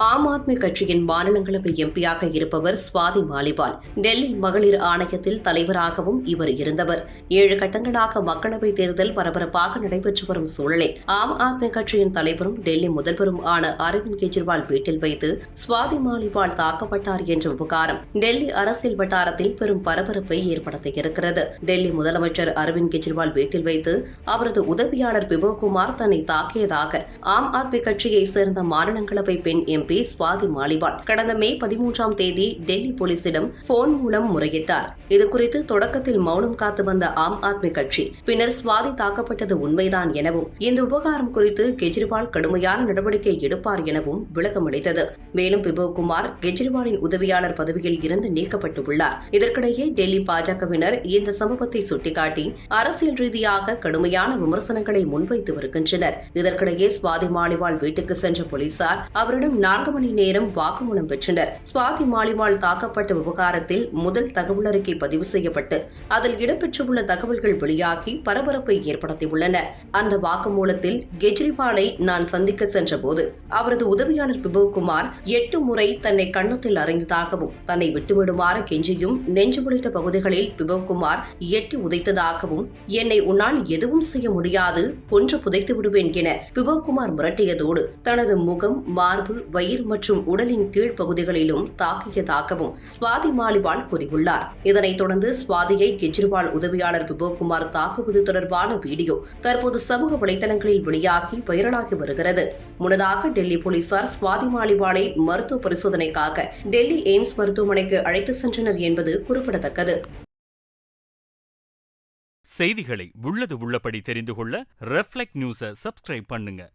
ஆம் ஆத்மி கட்சியின் மாநிலங்களவை எம்பியாக இருப்பவர் சுவாதி மாலிபால் டெல்லி மகளிர் ஆணையத்தில் தலைவராகவும் இவர் இருந்தவர். ஏழு கட்டங்களாக மக்களவைத் தேர்தல் பரபரப்பாக நடைபெற்று வரும் சூழலில் ஆம் ஆத்மி கட்சியின் தலைவரும் டெல்லி முதல்வரும் ஆன அரவிந்த் கெஜ்ரிவால் வீட்டில் வைத்து சுவாதி மாலிபால் தாக்கப்பட்டார் என்ற விவகாரம் டெல்லி அரசியல் வட்டாரத்தில் பெரும் பரபரப்பை ஏற்படுத்தியிருக்கிறது டெல்லி முதலமைச்சர் அரவிந்த் கெஜ்ரிவால் வீட்டில் வைத்து அவரது உதவியாளர் பிபோகுமார் தன்னை தாக்கியதாக ஆம் ஆத்மி கட்சியைச் சேர்ந்த மாநிலங்களவை பெண் எம்பி சுவாதி மாலிவால் கடந்த மே பதிமூன்றாம் தேதி டெல்லி போலீசிடம் போன் மூலம் முறையிட்டார். இதுகுறித்து தொடக்கத்தில் மௌனம் காத்து வந்த ஆம் ஆத்மி கட்சி பின்னர் சுவாதி தாக்கப்பட்டது உண்மைதான் எனவும் இந்த விவகாரம் குறித்து கெஜ்ரிவால் கடுமையான நடவடிக்கை எடுப்பார் எனவும் விளக்கமளித்தது. மேலும் விபவ்குமார் கெஜ்ரிவாலின் உதவியாளர் பதவியில் இருந்து நீக்கப்பட்டுள்ளார் இதற்கிடையே டெல்லி பாஜகவினர் இந்த சம்பவத்தை சுட்டிக்காட்டி அரசியல் ரீதியாக கடுமையான விமர்சனங்களை முன்வைத்து வருகின்றனர். இதற்கிடையே சுவாதி மாலிவால் வீட்டுக்கு சென்ற போலீசார் அவரிடம் நான்கு மணி நேரம் வாக்குமூலம் பெற்றனர். சுவாதி மாலிவால் தாக்கப்பட்ட விவகாரத்தில் முதல் தகவல் அறிக்கை பதிவு செய்யப்பட்டு அதில் இடம்பெற்றுள்ள தகவல்கள் வெளியாகி பரபரப்பை ஏற்படுத்தியுள்ளன. அந்த வாக்குமூலத்தில் கெஜ்ரிவாலை நான் சந்திக்க சென்றபோது அவரது உதவியாளர் பிபவ்குமார் எட்டு முறை தன்னை கன்னத்தில் அறிந்ததாகவும் தன்னை விட்டுவிடுமாறு கெஞ்சியும் நெஞ்சு உள்ளிட்ட பகுதிகளில் பிபவ்குமார் எட்டி உதைத்ததாகவும் என்னை உன்னால் எதுவும் செய்ய முடியாது கொன்று புதைத்து விடுவேன் என பிபவ்குமார் மிரட்டியதோடு தனது முகம் மார்பு வயிறு மற்றும் உடலின் கீழ்ப்பகுதிகளிலும் தாக்கியதாகவும் சுவாதி மாலிவால் கூறியுள்ளார். இதனைத் தொடர்ந்து சுவாதியை கெஜ்ரிவால் உதவியாளர் விபோகுமார் தாக்குவது தொடர்பான வீடியோ தற்போது சமூக வலைதளங்களில் வெளியாகி வைரலாகி வருகிறது. முன்னதாக டெல்லி போலீசார் சுவாதி மாலிவாலை மருத்துவ பரிசோதனைக்காக டெல்லி எய்ம்ஸ் மருத்துவமனைக்கு அழைத்து சென்றனர் என்பது குறிப்பிடத்தக்கது. செய்திகளை உள்ளது உள்ளபடி தெரிந்து கொள்ள ரெஃப்ளெக்ட் நியூஸை சப்ஸ்கிரைப் பண்ணுங்க.